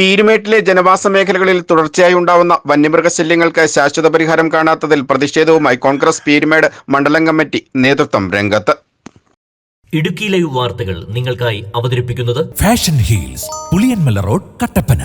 പീരുമേട്ടിലെ ജനവാസ മേഖലകളിൽ തുടർച്ചയായി ഉണ്ടാവുന്ന വന്യമൃഗശല്യങ്ങൾക്ക് ശാശ്വത പരിഹാരം കാണാത്തതിൽ പ്രതിഷേധവുമായി കോൺഗ്രസ് പീരുമേട് മണ്ഡലം കമ്മിറ്റി നേതൃത്വം രംഗത്ത്. ഇടുക്കി ലൈവ് വാർത്തകൾ നിങ്ങൾക്കായി അവതരിപ്പിക്കുന്നത് fashion heels Puliyanmala road Kattappana.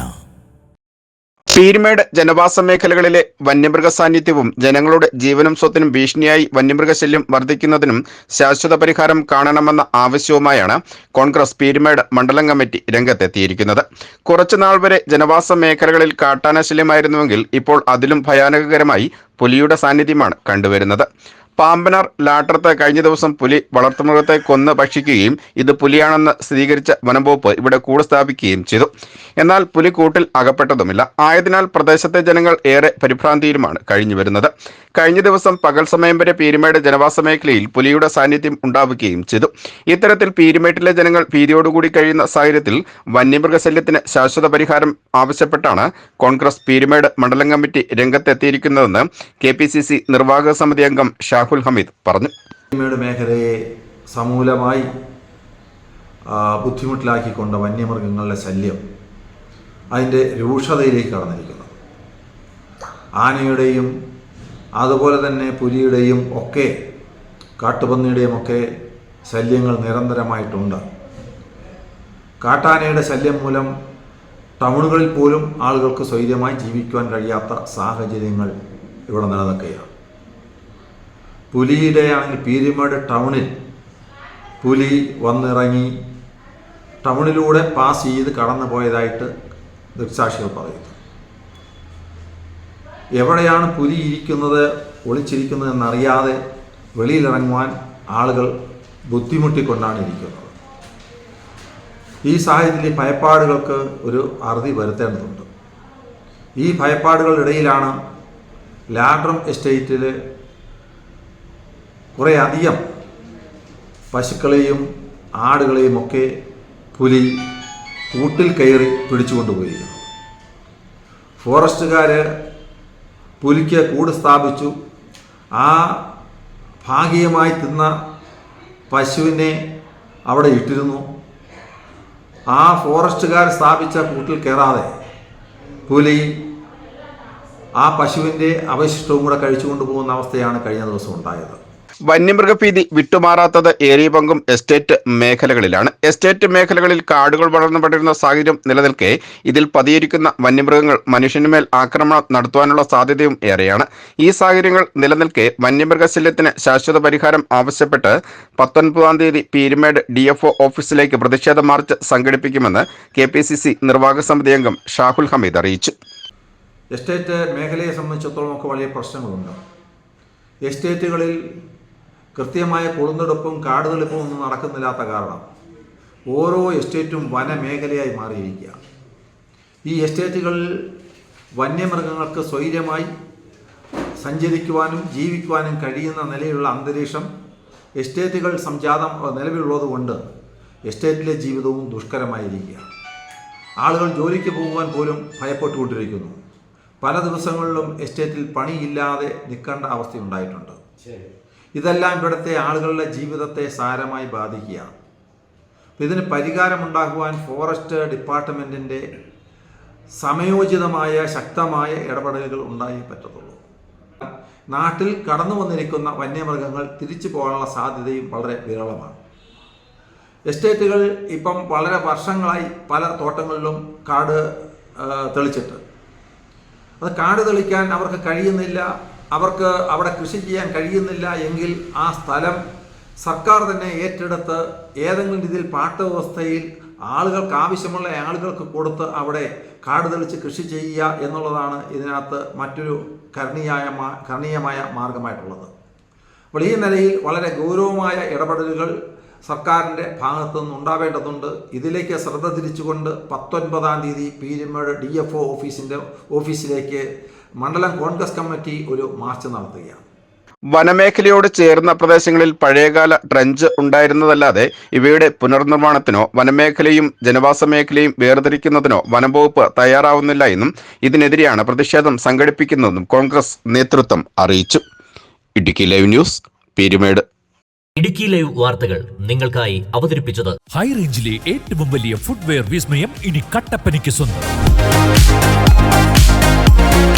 Peerumade ജനവാസ മേഖലകളിലെ വന്യമൃഗ സാന്നിധ്യവും ജനങ്ങളുടെ ജീവനും സ്വത്തിനും ഭീഷണിയായി വന്യമൃഗശല്യം വർദ്ധിക്കുന്നതിനും ശാശ്വത പരിഹാരം കാണണമെന്ന ആവശ്യവുമായാണ് കോൺഗ്രസ് പീരുമേട് മണ്ഡലം കമ്മിറ്റി രംഗത്തെത്തിയിരിക്കുന്നത്. കുറച്ചുനാൾ വരെ ജനവാസ മേഖലകളിൽ കാട്ടാനശല്യമായിരുന്നുവെങ്കിൽ ഇപ്പോൾ അതിലും ഭയാനകകരമായി പുലിയുടെ സാന്നിധ്യമാണ് കണ്ടുവരുന്നത്. പാമ്പനാർ ലാട്ടർത്ത് കഴിഞ്ഞ ദിവസം പുലി വളർത്തുമൃഗത്തെ കൊന്ന് ഭക്ഷിക്കുകയും ഇത് പുലിയാണെന്ന് സ്ഥിരീകരിച്ച വനംവകുപ്പ് ഇവിടെ കൂട് സ്ഥാപിക്കുകയും ചെയ്തു. എന്നാൽ പുലി കൂട്ടിൽ അകപ്പെട്ടതുമില്ല. ആയതിനാൽ പ്രദേശത്തെ ജനങ്ങൾ ഏറെ പരിഭ്രാന്തിയിലുമാണ് കഴിഞ്ഞു വരുന്നത്. കഴിഞ്ഞ ദിവസം പകൽ സമയം വരെ പീരുമേട് ജനവാസ മേഖലയിൽ പുലിയുടെ സാന്നിധ്യം ഉണ്ടാവുകയും ചെയ്തു. ഇത്തരത്തിൽ പീരുമേട്ടിലെ ജനങ്ങൾ ഭീതിയോടുകൂടി കഴിയുന്ന സാഹചര്യത്തിൽ വന്യമൃഗശല്യത്തിന് ശാശ്വത പരിഹാരം ആവശ്യപ്പെട്ടാണ് കോൺഗ്രസ് പീരുമേട് മണ്ഡലം കമ്മിറ്റി രംഗത്തെത്തിയിരിക്കുന്നതെന്ന് കെ പി സി സി നിർവാഹക സമിതി അംഗം ഷാഹുൽ ഹമീദ് പറഞ്ഞു. വന്യമൃഗ മേഖലയെ സമൂലമായി ബുദ്ധിമുട്ടിലാക്കിക്കൊണ്ട വന്യമൃഗങ്ങളുടെ ശല്യം അതിന്റെ രൂക്ഷതയിലേക്ക് കടന്നിരിക്കുന്നത് ആനയുടെയും അതുപോലെ തന്നെ പുലിയുടെയും ഒക്കെ കാട്ടുപന്നിയുടെയും ഒക്കെ ശല്യങ്ങൾ നിരന്തരമായിട്ടുണ്ട്. കാട്ടാനയുടെ ശല്യം മൂലം ടൗണുകളിൽ പോലും ആളുകൾക്ക് സ്വൈര്യമായി ജീവിക്കുവാൻ കഴിയാത്ത സാഹചര്യങ്ങൾ ഇവിടെ നിലനിൽക്കുകയാണ്. പുലിയുടെ ആണെങ്കിൽ പീരുമേട് ടൗണിൽ പുലി വന്നിറങ്ങി ടൗണിലൂടെ പാസ് ചെയ്ത് കടന്നു പോയതായിട്ട് ദൃക്സാക്ഷികൾ പറയുന്നു. എവിടെയാണ് പുലി ഇരിക്കുന്നത് ഒളിച്ചിരിക്കുന്നത് എന്നറിയാതെ വെളിയിലിറങ്ങുവാൻ ആളുകൾ ബുദ്ധിമുട്ടിക്കൊണ്ടാണ് ഇരിക്കുന്നത്. ഈ സാഹചര്യത്തിൽ ഭയപ്പാടുകൾക്ക് ഒരു അറുതി വരുത്തേണ്ടതുണ്ട്. ഈ ഭയപ്പാടുകളുടെ ഇടയിലാണ് ലാഡ്രം എസ്റ്റേറ്റിൽ കുറേ അധികം പശുക്കളെയും ആടുകളെയും ഒക്കെ പുലി കൂട്ടിൽ കയറി പിടിച്ചുകൊണ്ടുപോയിരിക്കുന്നു. ഫോറസ്റ്റുകാർ പുലിക്ക് കൂട് സ്ഥാപിച്ചു. ആ ഭാഗികമായി തിന്ന പശുവിനെ അവിടെ ഇട്ടിരുന്നു. ആ ഫോറസ്റ്റുകാർ സ്ഥാപിച്ച കൂട്ടിൽ കയറാതെ പുലി ആ പശുവിന്റെ അവശിഷ്ടവും കൂടെ കഴിച്ചുകൊണ്ട് പോകുന്ന അവസ്ഥയാണ് കഴിഞ്ഞ ദിവസം ഉണ്ടായത്. വന്യമൃഗഭീതി വിട്ടുമാറാത്തത് ഏറിയ പങ്കും എസ്റ്റേറ്റ് മേഖലകളിലാണ്. എസ്റ്റേറ്റ് മേഖലകളിൽ കാടുകൾ വളർന്നു പടരുന്ന സാഹചര്യം നിലനിൽക്കെ ഇതിൽ പതിയിരിക്കുന്ന വന്യമൃഗങ്ങൾ മനുഷ്യനുമേൽ ആക്രമണം നടത്തുവാനുള്ള സാധ്യതയും ഏറെയാണ്. ഈ സാഹചര്യങ്ങൾ നിലനിൽക്കെ വന്യമൃഗശല്യത്തിന് ശാശ്വത പരിഹാരം ആവശ്യപ്പെട്ട് പത്തൊൻപതാം തീയതി പീരുമേട് ഡി ഓഫീസിലേക്ക് പ്രതിഷേധ മാർച്ച് സംഘടിപ്പിക്കുമെന്ന് കെ നിർവാഹക സമിതി അംഗം ഷാഹുൽ ഹമീദ് അറിയിച്ചു. എസ്റ്റേറ്റ് മേഖലയെ സംബന്ധിച്ചിടത്തോളം ഒക്കെ വലിയ പ്രശ്നങ്ങളുണ്ട്. എസ്റ്റേറ്റുകളിൽ കൃത്യമായ കൊളുന്നെടുപ്പും കാടുതെളിപ്പും ഒന്നും നടക്കുന്നില്ലാത്ത കാരണം ഓരോ എസ്റ്റേറ്റും വനമേഖലയായി മാറിയിരിക്കുക. ഈ എസ്റ്റേറ്റുകളിൽ വന്യമൃഗങ്ങൾക്ക് സ്വൈര്യമായി സഞ്ചരിക്കുവാനും ജീവിക്കുവാനും കഴിയുന്ന നിലയിലുള്ള അന്തരീക്ഷം എസ്റ്റേറ്റുകൾ സംജാതം നിലവിലുള്ളതുകൊണ്ട് എസ്റ്റേറ്റിലെ ജീവിതവും ദുഷ്കരമായിരിക്കുക. ആളുകൾ ജോലിക്ക് പോകുവാൻ പോലും ഭയപ്പെട്ടുകൊണ്ടിരിക്കുന്നു. പല ദിവസങ്ങളിലും എസ്റ്റേറ്റിൽ പണിയില്ലാതെ നിൽക്കേണ്ട അവസ്ഥയുണ്ടായിട്ടുണ്ട്. ഇതെല്ലാം ഇവിടുത്തെ ആളുകളുടെ ജീവിതത്തെ സാരമായി ബാധിക്കുകയാണ്. ഇതിന് പരിഹാരമുണ്ടാക്കുവാൻ ഫോറസ്റ്റ് ഡിപ്പാർട്ട്മെന്റിന്റെ സമയോചിതമായ ശക്തമായ ഇടപെടലുകൾ ഉണ്ടായേ പറ്റത്തുള്ളൂ. നാട്ടിൽ കടന്നു വന്നിരിക്കുന്ന വന്യമൃഗങ്ങൾ തിരിച്ചു പോകാനുള്ള സാധ്യതയും വളരെ വിരളമാണ്. എസ്റ്റേറ്റുകൾ ഇപ്പം വളരെ വർഷങ്ങളായി പല തോട്ടങ്ങളിലും കാട് തെളിച്ചിട്ട്. അത് കാട് തെളിക്കാൻ അവർക്ക് കഴിയുന്നില്ല. അവർക്ക് അവിടെ കൃഷി ചെയ്യാൻ കഴിയുന്നില്ല എങ്കിൽ ആ സ്ഥലം സർക്കാർ തന്നെ ഏറ്റെടുത്ത് ഏതെങ്കിലും രീതിയിൽ പാട്ടവ്യവസ്ഥയിൽ ആളുകൾക്ക് ആവശ്യമുള്ള ആളുകൾക്ക് കൊടുത്ത് അവിടെ കാട് തെളിച്ച് കൃഷി ചെയ്യുക എന്നുള്ളതാണ് ഇതിനകത്ത് മറ്റൊരു കരണീയായ കരണീയമായ മാർഗമായിട്ടുള്ളത്. അപ്പോൾ ഈ നിലയിൽ വളരെ ഗൗരവമായ ഇടപെടലുകൾ സർക്കാരിന്റെ ഭാഗത്തു നിന്ന് ഉണ്ടാവേണ്ടതുണ്ട്. ഇതിലേക്ക് ശ്രദ്ധ തിരിച്ചുകൊണ്ട് പത്തൊൻപതാം തീയതി പീരുമേട് ഡി എഫ് ഒ ഓഫീസിന്റെ ഓഫീസിലേക്ക് മണ്ഡലം കോൺഗ്രസ് കമ്മിറ്റി ഒരു മാർച്ച് നടത്തുകയാണ്. വനമേഖലയോട് ചേർന്ന പ്രദേശങ്ങളിൽ പഴയകാല ട്രഞ്ച് ഉണ്ടായിരുന്നതല്ലാതെ ഇവയുടെ പുനർനിർമ്മാണത്തിനോ വനമേഖലയും ജനവാസ മേഖലയും വേർതിരിക്കുന്നതിനോ വനംവകുപ്പ് തയ്യാറാവുന്നില്ല എന്നും ഇതിനെതിരെയാണ് പ്രതിഷേധം സംഘടിപ്പിക്കുന്നതെന്നും കോൺഗ്രസ് നേതൃത്വം അറിയിച്ചു. Idukki live news Peerumade. Idukki live വാർത്തകൾ നിങ്ങൾക്കായി അവതരിപ്പിച്ചത് ഹൈ റേഞ്ചിലെ ഏറ്റവും വലിയ ഫുഡ്വെയർ വിസ്മയം ഇനി കട്ടപ്പനയ്ക്ക് സ്വന്തം.